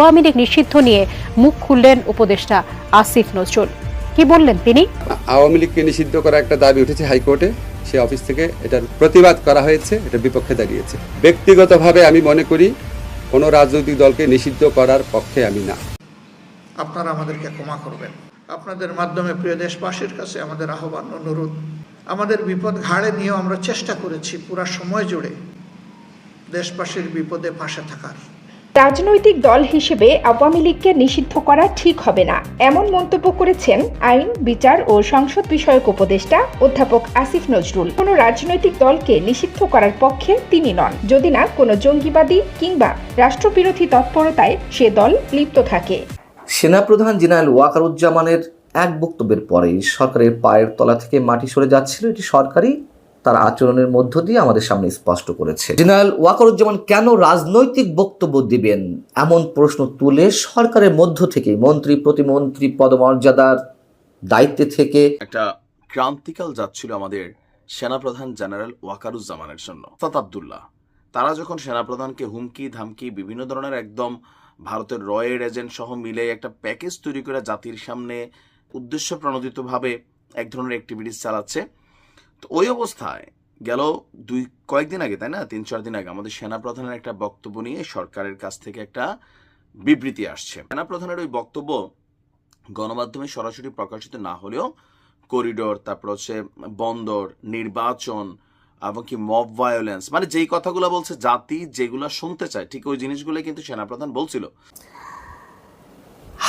আওয়ামী লীগ নিষিদ্ধ নিয়ে মুখ খুললেন উপদেষ্টা আসিফ নজরুল। কি বললেন তিনি? আওয়ামী লীগকে নিষিদ্ধ করা একটা দাবি উঠেছে হাইকোর্টে। সে অফিস থেকে এটার প্রতিবাদ করা হয়েছে এটা বিপক্ষে দাঁড়িয়েছে। ব্যক্তিগতভাবে আমি মনে করি কোনো রাজনৈতিক দলকে নিষিদ্ধ করার পক্ষে আমি না। আপনারা আমাদেরকে ক্ষমা করবেন। আপনাদের মাধ্যমে প্রিয় দেশবাসীর কাছে আমাদের আহ্বান অনুরোধ আমাদের বিপদ ঘাড়ে নিয়েও আমরা চেষ্টা করেছি পুরা সময় জুড়ে দেশবাসীর বিপদে পাশে থাকার। রাজনৈতিক দল হিসেবে আওয়ামী লীগকে নিষিদ্ধ করা ঠিক হবে না, এমন মন্তব্য করেছেন আইন, বিচার ও সংসদ বিষয়ক উপদেষ্টা অধ্যাপক আসিফ নজরুল। কোনো রাজনৈতিক দলকে নিষিদ্ধ করার পক্ষে তিনি নন। যদি না, কোনো জঙ্গিবাদী কিংবা রাষ্ট্রবিরোধী তৎপরতায় সে দল লিপ্ত থাকে। সেনাপ্রধান জেনারেল ওয়াকারুজ্জামানের এক বক্তব্যের পরেই সরকারের পায়ের তলা থেকে মাটি সরে যাচ্ছিল এটি সরকারি তার আচরণের মধ্য দিয়ে আমাদের সামনে স্পষ্ট করেছে। জেনারেল ওয়াকারুজ্জামান কেন রাজনৈতিক বক্তব্য দিবেন? এমন প্রশ্ন তুলে সরকারের মধ্য থেকে মন্ত্রী, প্রতিমন্ত্রী, পদমর্যাদার দায়িত্বে থেকে। একটা ক্রান্তিকাল যাচ্ছিল আমাদের সেনাপ্রধান জেনারেল ওয়াকারুজ্জামানের জন্য তাত আবদুল্লাহ। তারা যখন সেনাপ্রধানকে হুমকি, ধামকি, বিভিন্ন ধরনের একদম ভারতের রয়ের এজেন্ট সহ মিলে একটা প্যাকেজ তৈরি করে জাতির সামনে উদ্দেশ্য প্রণোদিতভাবে এক ধরনের অ্যাক্টিভিটিস চালাচ্ছে তো ওই অবস্থায় গেল দুই, কয়েকদিন আগে, তাই না? তিন, চার দিন আগে আমাদের সেনাপ্রধানের একটা বক্তব্য নিয়ে সরকারের কাছ থেকে একটা বিবৃতি আসছে। সেনাপ্রধানের ওই বক্তব্য গণমাধ্যমে সরাসরি প্রকাশিত না হলেও করিডোর, তারপর হচ্ছে বন্দর, নির্বাচন এবং কি মব ভায়োলেন্স মানে যেই কথাগুলো বলছে জাতি যেগুলো শুনতে চায়, ঠিক ওই জিনিসগুলো কিন্তু সেনাপ্রধান বলছিল।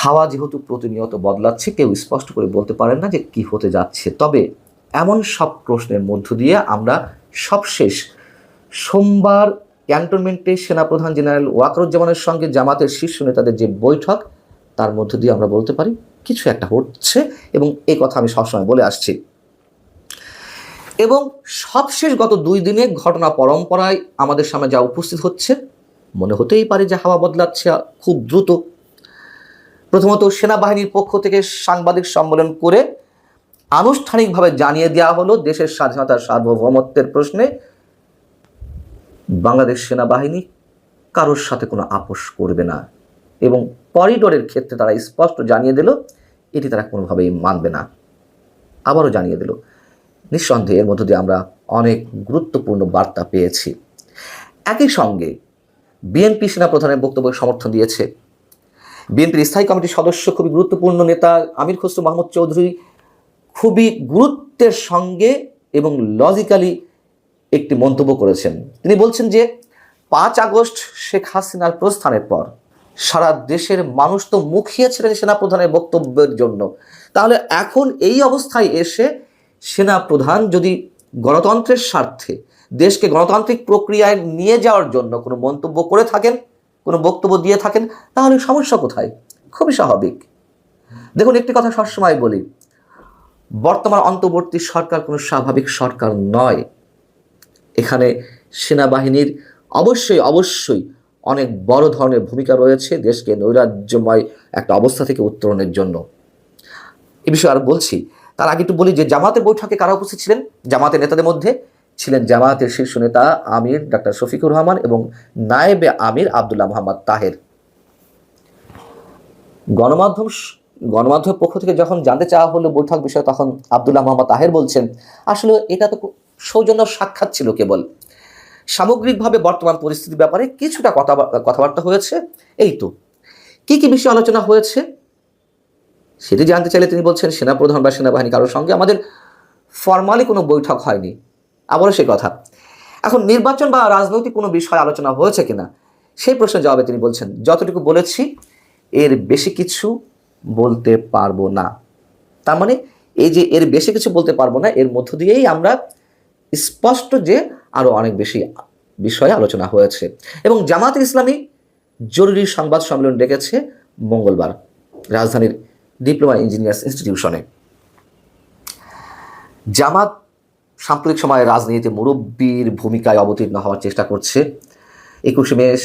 হাওয়া যেহেতু প্রতিনিয়ত বদলাচ্ছে, কেউ স্পষ্ট করে বলতে পারেন না যে কি হতে যাচ্ছে। তবে এমন সব প্রশ্নের মধ্য দিয়ে আমরা সবশেষ সোমবার ক্যান্টনমেন্টে সেনাপ্রধান জেনারেল ওয়াকরুজ্জামানের সঙ্গে জামাতের শীর্ষ নেতাদের যে বৈঠক, তার মধ্য দিয়ে আমরা বলতে পারি কিছু একটা হচ্ছে এবং এই কথা আমি সবসময় বলে আসছি। এবং সবশেষ গত দুই দিনে ঘটনা পরম্পরায় আমাদের সামনে যা উপস্থিত হচ্ছে, মনে হতেই পারে যে হাওয়া বদলাচ্ছে খুব দ্রুত। প্রথমত সেনাবাহিনীর পক্ষ থেকে সাংবাদিক সম্মেলন করে আনুষ্ঠানিকভাবে জানিয়ে দেওয়া হলো দেশের স্বাধীনতার সার্বভৌমত্বের প্রশ্নে বাংলাদেশ সেনাবাহিনী কারোর সাথে কোনো আপোষ করবে না। এবং করিডোরের ক্ষেত্রে তারা স্পষ্ট জানিয়ে দিল, এটি তারা কোনোভাবেই মানবে না। আবারও জানিয়ে দিল। নিঃসন্দেহে এর মধ্য দিয়ে আমরা অনেক গুরুত্বপূর্ণ বার্তা পেয়েছি। একই সঙ্গে বিএনপি সেনাপ্রধানের বক্তব্য সমর্থন দিয়েছে। বিএনপির স্থায়ী কমিটির সদস্য খুবই গুরুত্বপূর্ণ নেতা আমির খসরু মাহমুদ চৌধুরী খুবই গুরুত্বের সঙ্গে এবং লজিক্যালি একটি মন্তব্য করেছেন। তিনি বলছেন যে, পাঁচ আগস্ট শেখ হাসিনার প্রস্থানের পর সারা দেশের মানুষ তো মুখিয়েছিলেন সেনাপ্রধানের বক্তব্যের জন্য। তাহলে এখন এই অবস্থায় এসে সেনাপ্রধান যদি গণতন্ত্রের স্বার্থে, দেশকে গণতান্ত্রিক প্রক্রিয়ায় নিয়ে যাওয়ার জন্য কোনো মন্তব্য করে থাকেন, কোনো বক্তব্য দিয়ে থাকেন, তাহলে সমস্যা কোথায়? খুবই স্বাভাবিক। দেখুন, একটি কথা সবসময় বলি বর্তমান অন্তর্বর্তী সরকার কোনো স্বাভাবিক সরকার নয়। এখানে সেনাবাহিনীর অবশ্যই অবশ্যই অনেক বড় ধরনের ভূমিকা রয়েছে দেশকে নৈরাজ্যময় একটা অবস্থা থেকে উত্তরণের জন্য। এ বিষয়ে আর বলছি, তার আগে একটু বলি যে জামাতের বৈঠকে কারা উপস্থিত ছিলেন? জামাতের নেতাদের মধ্যে ছিলেন জামায়াতের শীর্ষ নেতা আমির, ডাক্তার শফিকুর রহমান এবং নায়েবে আমির আবদুল্লাহ মোহাম্মদ তাহের। গণমাধ্যম গণমাধ্যমের পক্ষ থেকে যখন জানতে চাওয়া হলো বৈঠক বিষয়ে, তখন আবদুল্লাহ মোহাম্মদ তাহের বলছেন, আসলে এটা তো সৌজন্য সাক্ষাৎ ছিল কেবল। সামগ্রিকভাবে বর্তমান পরিস্থিতির ব্যাপারে কিছুটা কথা কথাবার্তা হয়েছে। এই তো। কি কি বিষয়ে আলোচনা হয়েছে? সেটি জানতে চাইলে তিনি বলছেন, সেনাপ্রধান বা সেনাবাহিনী কারোর সঙ্গে আমাদের ফর্মালি কোনো বৈঠক হয়নি। আবারও সে কথা। এখন নির্বাচন বা রাজনৈতিক কোনো বিষয় আলোচনা হয়েছে কিনা, সেই প্রশ্নের জবাবে তিনি বলছেন, যতটুকু বলেছি, এর বেশি কিছু বলতে পারব না। তার মানে এই যে এর বেশি কিছু বলতে পারব না, এর মধ্য দিয়েই আমরা স্পষ্ট যে আরও অনেক বেশি বিষয়ে আলোচনা হয়েছে। এবং জামাত ইসলামী জরুরি সংবাদ সম্মেলন ডেকেছে মঙ্গলবার রাজধানীর ডিপ্লোমা ইঞ্জিনিয়ার্স ইনস্টিটিউশনে। জামাত সাম্প্রতিক সময়ে রাজনীতিতে মুরব্বীর ভূমিকায় অবতীর্ণ হওয়ার চেষ্টা করছে। একুশে মে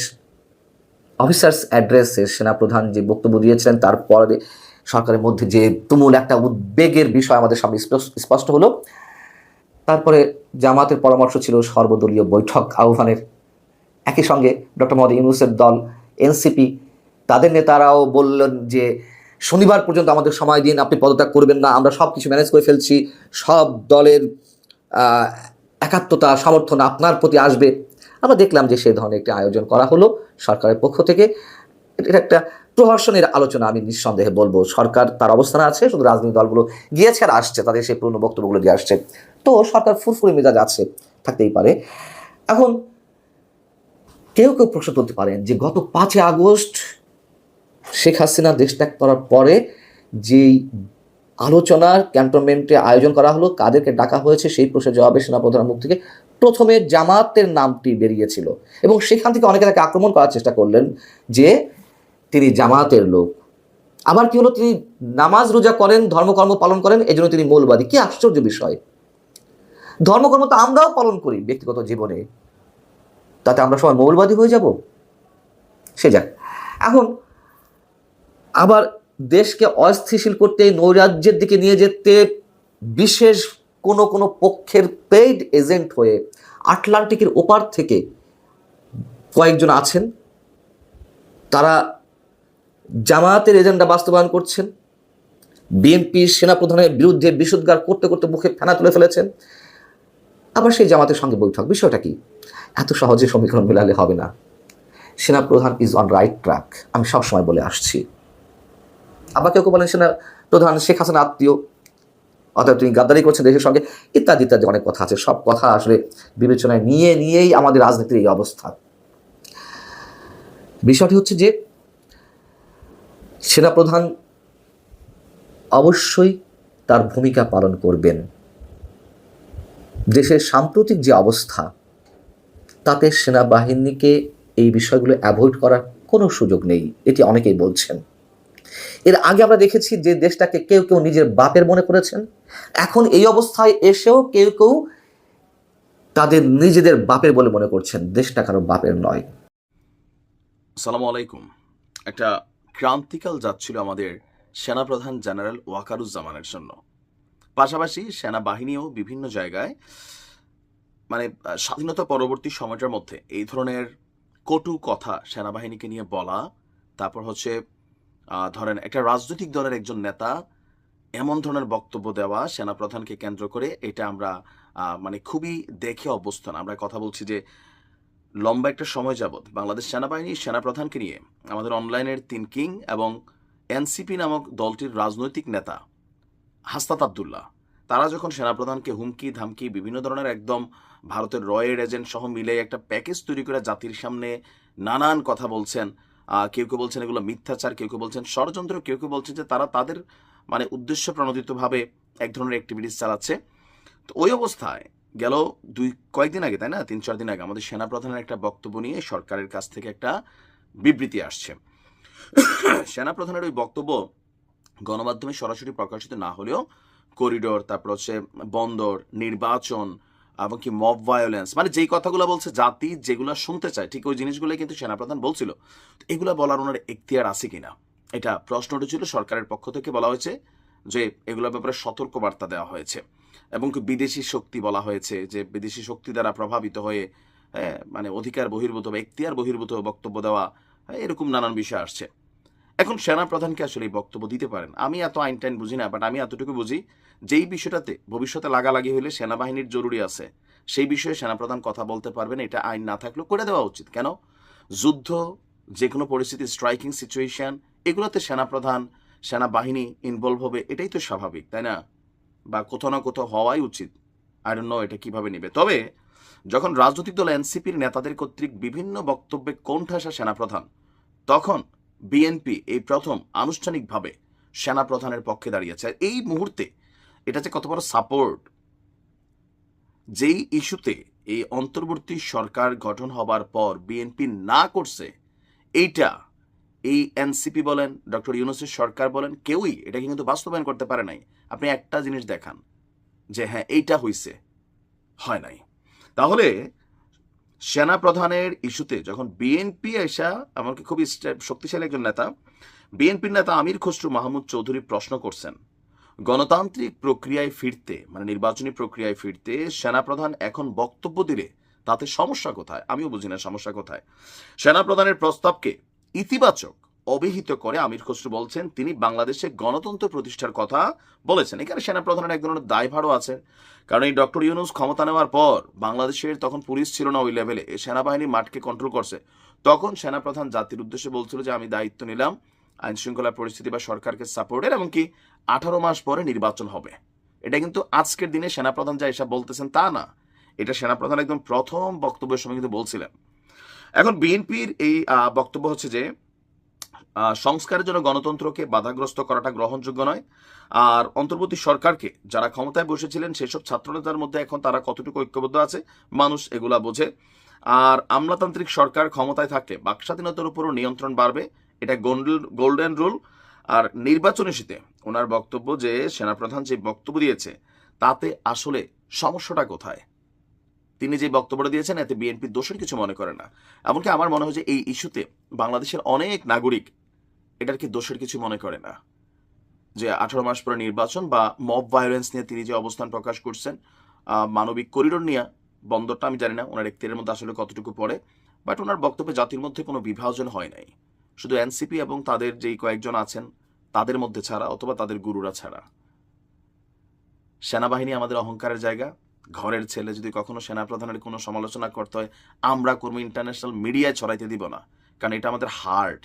অফিসার্স অ্যাড্রেসে সেনাপ্রধান যে বক্তব্য দিয়েছিলেন তারপরে সরকারের মধ্যে যে তুমুল একটা উদ্বেগের বিষয় আমাদের সামনে স্পষ্ট- হলো। তারপরে জামাতের পরামর্শ ছিল সর্বদলীয় বৈঠক আহ্বানের। একই সঙ্গে ডক্টর মোহাম্মদ ইউনুসের দল, এনসিপি, তাদের নেতারাও বললেন যে, শনিবার পর্যন্ত আমাদের সময় দিন, আপনি পদত্যাগ করবেন না, আমরা সব কিছু ম্যানেজ করে ফেলছি, সব দলের একাত্মতা, সমর্থন আপনার প্রতি আসবে। আমরা দেখলাম যে সেই ধরনের একটি আয়োজন করা হলো সরকারের পক্ষ থেকে। এটা একটা প্রহসনের আলোচনা আমি নিঃসন্দেহে বলব। সরকার তার অবস্থানে আছে, শুধু রাজনৈতিক দলগুলো গিয়েছে আর আসছে, তাদের সেই পুরনো বক্তব্যগুলো দিয়ে আসছে। তো সরকার ফুরফুরে মেজাজ আছে, থাকতেই পারে। এখন কেউ কেউ প্রশ্ন তুলতে পারেন যে গত পাঁচই আগস্ট শেখ হাসিনা দেশ ত্যাগ করার পরে যেই আলোচনার ক্যান্টনমেন্টে আয়োজন করা হলো, কাদেরকে ডাকা হয়েছে সেই প্রশ্নের জবাবে সেনাপ্রধানের মুখ থেকে প্রথমে জামাতের নামটি বেরিয়েছিল এবং সেখান থেকে অনেকে তাকে আক্রমণ করার চেষ্টা করলেন যে তিনি জামাতের লোক। আবার কি হলো? তিনি নামাজ রোজা করেন, ধর্মকর্ম পালন করেন এই জন্য তিনি মৌলবাদী। কি আশ্চর্য বিষয়। ধর্মকর্ম তো আমরাও পালন করি ব্যক্তিগত জীবনে। তাতে আমরা সবাই মৌলবাদী হয়ে যাব? সে যাক। এখন আবার দেশকে অস্থিতিশীল করতে নৈরাজ্যের দিকে নিয়ে যেতে বিশেষ কোনো কোনো পক্ষের পেইড এজেন্ট হয়ে আটলান্টিকের ওপার থেকে কয়েকজন আছেন। তারা জামায়াতের এজেন্ডা বাস্তবায়ন করছেন। বিএনপি সেনাপ্রধানের বিরুদ্ধে বিশুদ্ধার করতে করতে মুখে ফেনা তুলে ফেলেছেন। আবার সেই জামাতের সঙ্গে বৈঠক। বিষয়টা কি? এত সহজে সমীকরণ মেলালে হবে না। সেনাপ্রধান ইজ অন রাইট ট্র্যাক আমি সবসময় বলে আসছি। আবার কেউ কেউ বলেন সেনা প্রধান শেখ হাসিনা আত্মীয়। অর্থাৎ তিনি গাদ্দারি করছেন দেশের সঙ্গে, ইত্যাদি ইত্যাদি অনেক কথা আছে। সব কথা আসলে বিবেচনায় নিয়ে, নিয়েই আমাদের রাজনীতির এই অবস্থা। বিষয়টি হচ্ছে যে, সেনাপ্রধান অবশ্যই তার ভূমিকা পালন করবেন। দেশের সাম্প্রতিক যে অবস্থা, তাতে সেনাবাহিনীকে এই বিষয়গুলো অ্যাভয়েড করার কোনো সুযোগ নেই। এটি অনেকেই বলছেন। এর আগে আমরা দেখেছি যে দেশটাকে কেউ কেউ নিজের বাপের মনে করেছেন। এখন এই অবস্থায় এসেও কেউ কেউ তাদের নিজেদের বাপের বলে মনে করছেন। দেশটা কারও বাপের নয়। সালামু আলাইকুম। একটা ক্রান্তিকাল যাচ্ছিল আমাদের সেনাপ্রধান জেনারেল ওয়াকারুজ্জামানের জন্য। পাশাপাশি সেনাবাহিনীও বিভিন্ন জায়গায় মানে স্বাধীনতা পরবর্তী সময়টার মধ্যে এই ধরনের কটু কথা সেনাবাহিনীকে নিয়ে বলা, তারপর হচ্ছে ধরেন একটা রাজনৈতিক দলের একজন নেতা এমন ধরনের বক্তব্য দেওয়া সেনাপ্রধানকে কেন্দ্র করে এটা আমরা মানে খুবই দেখে অবস্থান আমরা কথা বলছি যে লম্বা একটা সময় যাবৎ বাংলাদেশ সেনাবাহিনী সেনাপ্রধানকে নিয়ে আমাদের অনলাইনের তিন কিং এবং এনসিপি নামক দলটির রাজনৈতিক নেতা হাস্তাত আবদুল্লাহ, তারা যখন সেনাপ্রধানকে হুমকি, ধামকি, বিভিন্ন ধরনের একদম ভারতের রয়ের এজেন্ট সহ মিলে একটা প্যাকেজ তৈরি করে জাতির সামনে নানান কথা বলছেন কেউ কেউ বলছেন এগুলো মিথ্যাচার, কেউ কেউ বলছেন ষড়যন্ত্র, কেউ কেউ বলছেন যে তারা তাদের মানে উদ্দেশ্য প্রণোদিতভাবে এক ধরনের অ্যাক্টিভিটিস চালাচ্ছে। তো ওই অবস্থায় গেল দুই, কয়েকদিন আগে, তাই না? তিন, চার দিন আগে আমাদের সেনাপ্রধানের একটা বক্তব্য নিয়ে সরকারের কাছ থেকে একটা বিবৃতি আসছে। সেনাপ্রধানের ওই বক্তব্য গণমাধ্যমে সরাসরি প্রকাশিত না হলেও করিডোর তারপর হচ্ছে বন্দর, নির্বাচন এবং কি মব ভায়োলেন্স মানে যেই কথাগুলো বলছে জাতি যেগুলো শুনতে চায় ঠিক ওই জিনিসগুলোই কিন্তু সেনাপ্রধান বলছিল। এগুলো বলার ওনার এখতিয়ার আছে কিনা? এটা প্রশ্ন ছিল সরকারের পক্ষ থেকে বলা হয়েছে যে এগুলোর ব্যাপারে সতর্ক বার্তা দেওয়া হয়েছে। এবং বিদেশি শক্তি বলা হয়েছে যে বিদেশি শক্তি দ্বারা প্রভাবিত হয়ে হ্যাঁ, মানে অধিকার বহির্ভূত বা এখতিয়ার বহির্ভূত বক্তব্য দেওয়া হ্যাঁ, এরকম নানান বিষয় আসছে। এখন সেনা প্রধানকে আসলে এই বক্তব্য দিতে পারেন। আমি এত আইন টাইন বুঝি না বাট আমি এতটুকু বুঝি, যেই বিষয়টাতে ভবিষ্যতে লাগালাগি হলে সেনাবাহিনীর জরুরি আছে, সেই বিষয়ে সেনাপ্রধান কথা বলতে পারবেন, এটা আইন না থাকলেও করে দেওয়া উচিত। কেন? যুদ্ধ যে কোনো পরিস্থিতি স্ট্রাইকিং সিচুয়েশন এগুলোতে সেনাপ্রধান, সেনাবাহিনী ইনভলভ হবে, এটাই তো স্বাভাবিক, তাই না? বা কোথাও না কোথাও হওয়াই উচিত। আই ডোন্ট নো এটা কীভাবে নেবে। তবে, যখন রাজনৈতিক দল এনসিপির নেতাদের কর্তৃক বিভিন্ন বক্তব্যে কোণঠাসা সেনাপ্রধান, তখন বিএনপি এই প্রথম আনুষ্ঠানিকভাবে সেনাপ্রধানের পক্ষে দাঁড়িয়েছে। আর এই মুহূর্তে এটা যে কত বড় সাপোর্ট যেই ইস্যুতে এই অন্তর্বর্তী সরকার গঠন হবার পর বিএনপি না করছে, এইটা এই এনসিপি বলেন, ডক্টর ইউনুসের সরকার বলেন, কেউই এটা কিন্তু বাস্তবায়ন করতে পারে নাই। আপনি একটা জিনিস দেখান যে হ্যাঁ এইটা হইছে, হয় নাই। তাহলে সেনা প্রধানের ইস্যুতে যখন বিএনপি এসা, আমাকে খুবই শক্তিশালী একজন নেতা বিএনপির নেতা আমির খসরু মাহমুদ চৌধুরী প্রশ্ন করছেন, গণতান্ত্রিক প্রক্রিয়ায় ফিরতে মানে নির্বাচনী প্রক্রিয়ায় ফিরতে সেনাপ্রধান এখন বক্তব্য দিলে তাতে সমস্যা কোথায়? আমিও বুঝি না সমস্যা কোথায়। সেনাপ্রধানের প্রস্তাবকে ইতিবাচক অভিহিত করে আমির খসরু বলছেন, তিনি বাংলাদেশে গণতন্ত্র প্রতিষ্ঠার কথা বলেছেন। এখানে সেনাপ্রধানের এক ধরনের দায়ভারও আছে। কারণ এই ডক্টর ইউনুস ক্ষমতা নেওয়ার পর বাংলাদেশের তখন পুলিশ ছিল না ওই লেভেলে। সেনাবাহিনী মাঠকে কন্ট্রোল করছে। তখন সেনাপ্রধান জাতির উদ্দেশ্যে বলছিল যে, আমি দায়িত্ব নিলাম। আইন শৃঙ্খলা পরিস্থিতি বা সরকারকে সাপোর্টের এমনকি আঠারো মাস পরে নির্বাচন হবে। এটা কিন্তু আজকের দিনে সেনাপ্রধান যা এসব বলতেছেন তা না। এটা সেনাপ্রধান একদম প্রথম বক্তব্যের সময় কিন্তু বলছিলেন। এখন বিএনপির এই বক্তব্য হচ্ছে যে সংস্কারের জন্য গণতন্ত্রকে বাধাগ্রস্ত করাটা গ্রহণযোগ্য নয়। আর অন্তর্বর্তী সরকারকে যারা ক্ষমতায় বসেছিলেন, সেসব ছাত্রনেতার মধ্যে এখন তারা কতটুকু ঐক্যবদ্ধ আছে, মানুষ এগুলা বোঝে। আর আমলাতান্ত্রিক সরকার ক্ষমতায় থাকলে বাক স্বাধীনতার উপরও নিয়ন্ত্রণ বাড়বে, এটা গোল্ডেন রুল। আর নির্বাচন ইস্যুতে ওনার বক্তব্য যে, সেনাপ্রধান যে বক্তব্য দিয়েছে, তাতে আসলে সমস্যাটা কোথায়? তিনি যে বক্তব্যটা দিয়েছেন, এতে বিএনপি দোষের কিছু মনে করে না। এমনকি আমার মনে হয় যে, এই ইস্যুতে বাংলাদেশের অনেক নাগরিক এটার কি দোষের কিছু মনে করে না? যে আঠারো মাস পরে নির্বাচন বা মব ভায়োলেন্স নিয়ে তিনি যে অবস্থান প্রকাশ করছেন মানবিক করিডোর নিয়ে, বন্দরটা আমি জানি না, ওনার এখতিয়ারের মধ্যে আসলে কতটুকু পড়ে বাট ওনার বক্তব্যে জাতির মধ্যে কোনো বিভাজন হয় নাই। শুধু এনসিপি এবং তাদের যেই কয়েকজন আছেন, তাদের মধ্যে ছাড়া অথবা তাদের গুরুরা ছাড়া। সেনাবাহিনী আমাদের অহংকারের জায়গা, ঘরের ছেলে যদি কখনো সেনাপ্রধানের কোনো সমালোচনা করতে হয়, আমরা করব ইন্টারন্যাশনাল মিডিয়ায় ছড়াইতে দিব না, কারণ এটা আমাদের হার্ড